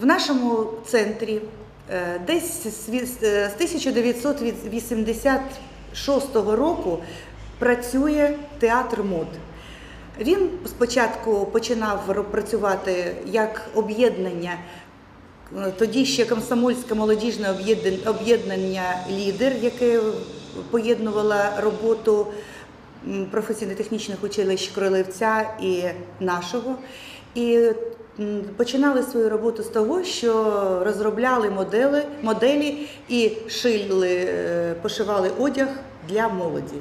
В нашому центрі е, десь з ві- е, з 1986 року працює театр мод. Він спочатку починав працювати як об'єднання, е, тоді ще комсомольське молодіжне об'єднання лідер, яке поєднувало роботу професійно-технічних училищ Кролевця і нашого. І починали свою роботу з того, що розробляли модели, моделі і шили, е, пошивали одяг для молоді.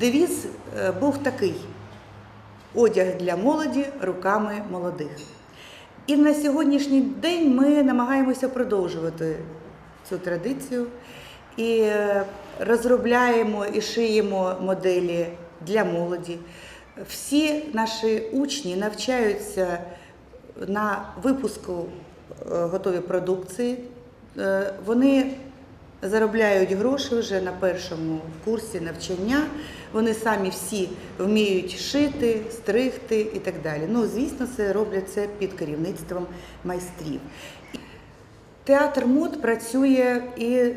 Девіз е, був такий: одяг для молоді руками молодих. І на сьогоднішній день ми намагаємося продовжувати цю традицію і е, розробляємо і шиємо моделі для молоді. Всі наші учні навчаються на випуску е, готової продукції. Е, Вони заробляють гроші вже на першому курсі навчання. Вони самі всі вміють шити, стригти і так далі. Ну, звісно, це роблять це під керівництвом майстрів. Театр мод працює і е,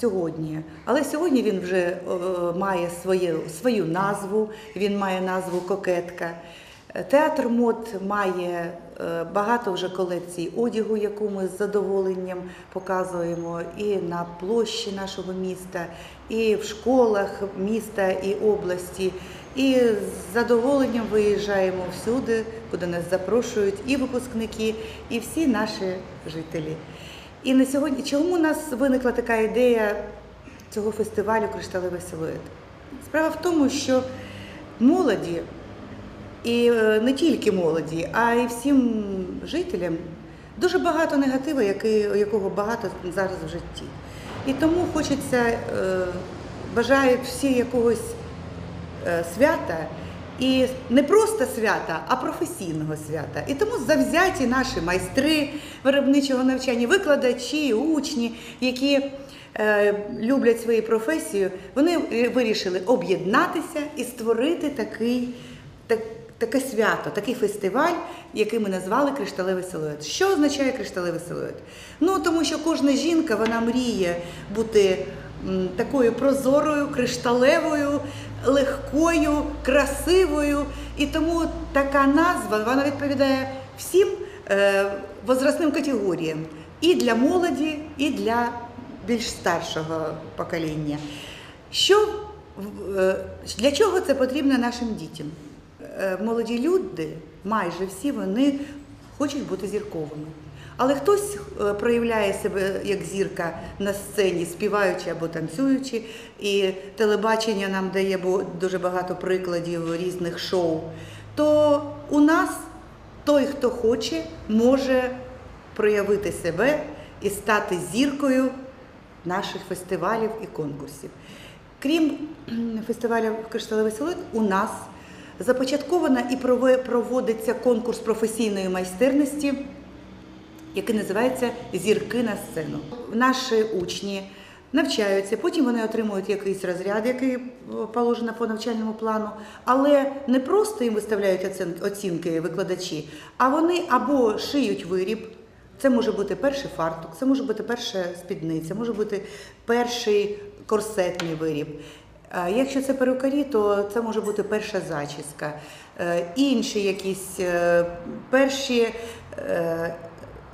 сьогодні, але сьогодні він вже е, має свою, свою назву, він має назву Кокетка. Театр мод має е, багато вже колекцій одягу, яку ми з задоволенням показуємо і на площі нашого міста, і в школах міста і області. І з задоволенням виїжджаємо всюди, куди нас запрошують і випускники, і всі наші жителі. І на сьогодні, чому у нас виникла така ідея цього фестивалю Кришталевий силует? Справа в тому, що молоді, і е, не тільки молоді, а й всім жителям дуже багато негативу, якого багато зараз в житті. І тому хочеться, е, бажають всі якогось е, свята. І не просто свята, а професійного свята. І тому завзяті наші майстри виробничого навчання, викладачі, учні, які е, люблять свою професію, вони вирішили об'єднатися і створити такий, так, таке свято, такий фестиваль, який ми назвали Кришталевий силует. Що означає кришталевий силует? Ну тому що кожна жінка вона мріє бути такою прозорою, кришталевою, легкою, красивою. І тому така назва вона відповідає всім е, возрастним категоріям і для молоді, і для більш старшого покоління. Що, е, для чого це потрібно нашим дітям? Е, Молоді люди, майже всі вони хочуть бути зірковими. Але хтось е, проявляє себе як зірка на сцені, співаючи або танцюючи, і телебачення нам дає дуже багато прикладів різних шоу. То у нас той, хто хоче, може проявити себе і стати зіркою наших фестивалів і конкурсів. Крім кхм, фестивалю Кришталевий силует, у нас започатковано і проводиться конкурс професійної майстерності, який називається Зірки на сцену. Наші учні навчаються, потім вони отримують якийсь розряд, який е, положено по навчальному плану, але не просто їм виставляють оцінки викладачі, а вони або шиють виріб. Це може бути перший фартук, це може бути перша спідниця, може бути перший корсетний виріб. А Якщо це перукарі, то це може бути перша зачіска, Е, інші якісь е, перші е,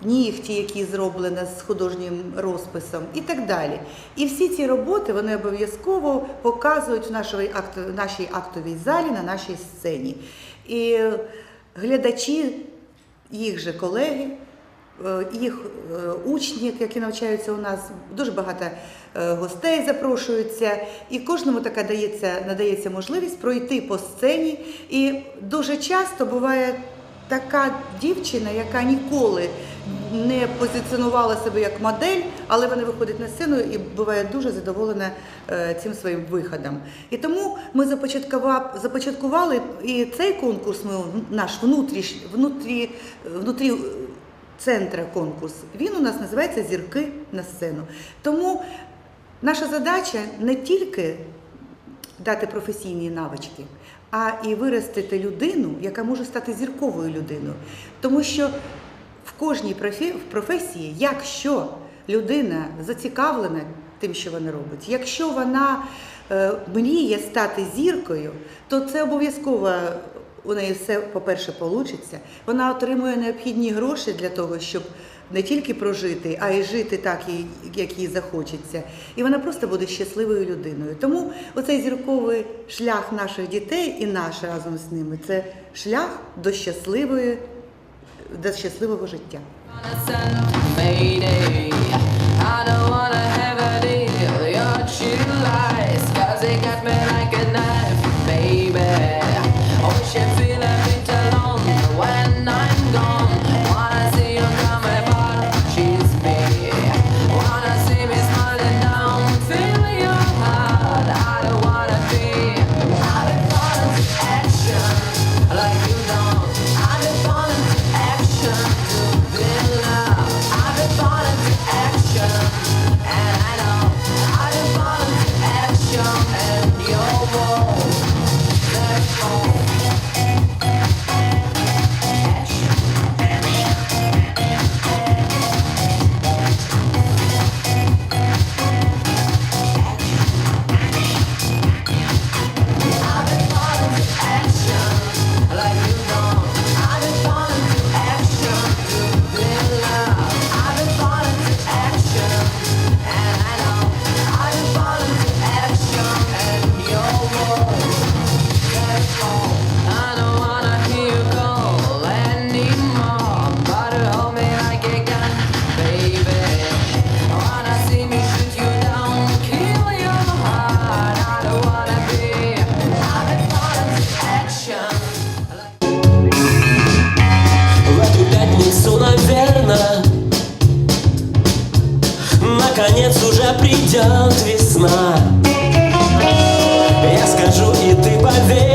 нігті, які зроблені з художнім розписом, і так далі. І всі ці роботи вони обов'язково показують в нашій, акт- нашій актовій залі, на нашій сцені. І глядачі, їх же колеги, е, їх е, учні, які навчаються у нас, дуже багато е, гостей запрошуються, і кожному така дається, надається можливість пройти по сцені. І дуже часто буває така дівчина, яка ніколи не позиціонувала себе як модель, але вона виходить на сцену і буває дуже задоволена е, цим своїм виходом. І тому ми започаткували і цей конкурс, ми, наш внутріш, внутрі, внутрі центра конкурс. Він у нас називається Зірки на сцену. Тому наша задача не тільки дати професійні навички, а і виростити людину, яка може стати зірковою людиною. Тому що в кожній професії, якщо людина зацікавлена тим, що вона робить, якщо вона е, мріє стати зіркою, то це обов'язкова у неї все, по-перше, вийде. Вона отримує необхідні гроші для того, щоб не тільки прожити, а й жити так, як їй захочеться. І вона просто буде щасливою людиною. Тому оцей зірковий шлях наших дітей і наш разом з ними це шлях до щасливої, до щасливого життя. придет весна. Я скажу, и ты поверь.